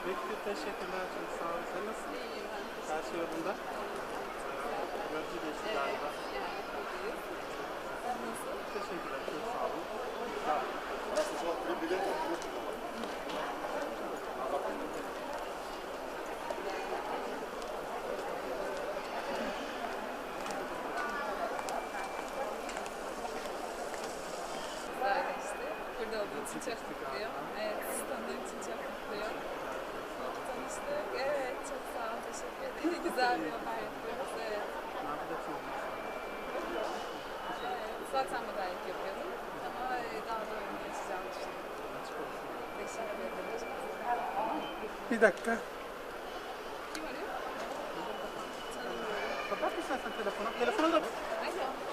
Teşekkürler, çok sağ olun. Sen nasılsın? İyiyim ben. Her şey yolunda. Yorucu geçti galiba. Sen nasıl? Teşekkürler, çok sağ olun. Güzel geçti. Burada olduğum için çok mutluyum. Evet, sizi tanıdığım için çok mutluyum. Tanıştık. Evet, çok sağ ol. Teşekkür ederim. Güzel bir haber yapıyoruz. Evet. Evet. Zaten modellik yapıyordum. Ama e, daha da önüne geçeceğim düşünüyorum. Teşekkür ederim. Bir dakika. Kim arıyor? Tanımıyorum. Kapat istersen telefonu. Telefonu da... Alo.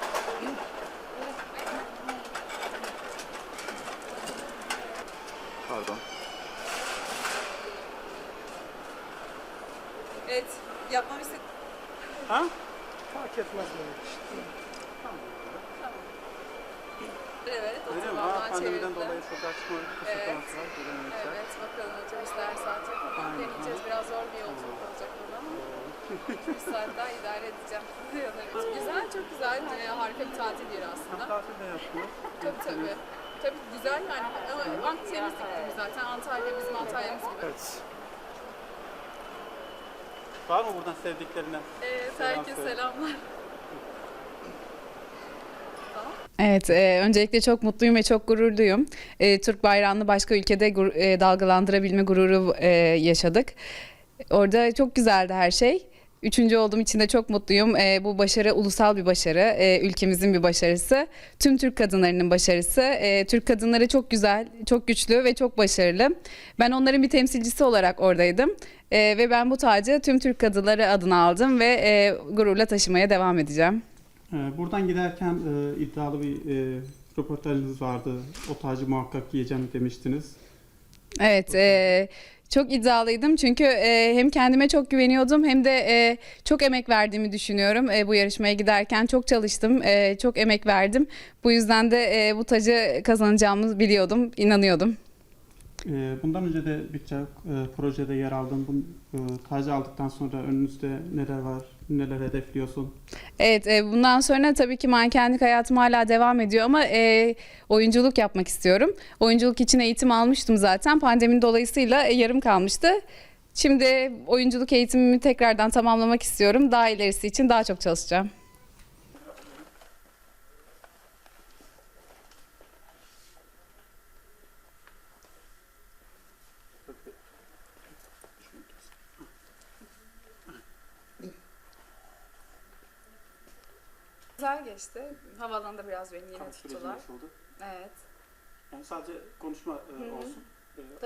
Evet, yapmamı istedim. Ha? Fark etmez benim için. Evet, Öyle mi? Ha, pandemiden dolayı sokağa çıkma kısıtlaması var. Gelememişler. Evet, bakalım otobüsler saat yapalım. Aynen. Deneyeceğiz. Biraz zor bir yolculuk olacak ama bir saat daha idare edeceğim. Güzel, çok güzel. Ee, harika bir tatil yeri Hem aslında. tatil de yaptınız. Tabii tabii. Tabii güzel yani. Ama iklimi zaten. Antalya bizim Antalya'mız gibi. Evet. Var mı buradan sevdiklerinden? Evet, Selam herkese söyle. selamlar. Evet, e, öncelikle çok mutluyum ve çok gururluyum. E, Türk bayrağını başka ülkede gur- e, dalgalandırabilme gururu e, yaşadık. Orada çok güzeldi her şey. Üçüncü olduğum için de çok mutluyum. E, bu başarı ulusal bir başarı, e, ülkemizin bir başarısı. Tüm Türk kadınlarının başarısı. E, Türk kadınları çok güzel, çok güçlü ve çok başarılı. Ben onların bir temsilcisi olarak oradaydım. E, ve ben bu tacı tüm Türk kadınları adına aldım ve e, gururla taşımaya devam edeceğim. Buradan giderken e, iddialı bir e, röportajınız vardı. O tacı muhakkak giyeceğim demiştiniz. Evet, e, çok iddialıydım çünkü e, hem kendime çok güveniyordum hem de e, çok emek verdiğimi düşünüyorum. E, bu yarışmaya giderken çok çalıştım, e, çok emek verdim. Bu yüzden de e, bu tacı kazanacağımı biliyordum, inanıyordum. Ee, Bundan önce de birçok e, projede yer aldın. Bu e, tacı aldıktan sonra önünüzde neler var, neler hedefliyorsun? Evet, e, bundan sonra tabii ki mankenlik hayatım hala devam ediyor ama e, oyunculuk yapmak istiyorum. Oyunculuk için eğitim almıştım zaten. Pandemi dolayısıyla e, yarım kalmıştı. Şimdi oyunculuk eğitimimi tekrardan tamamlamak istiyorum. Daha ilerisi için daha çok çalışacağım. Geçti. Havaalanında biraz beni yine Kamp tuttular. nasıldı? Evet. Yani sadece konuşma e, olsun. E.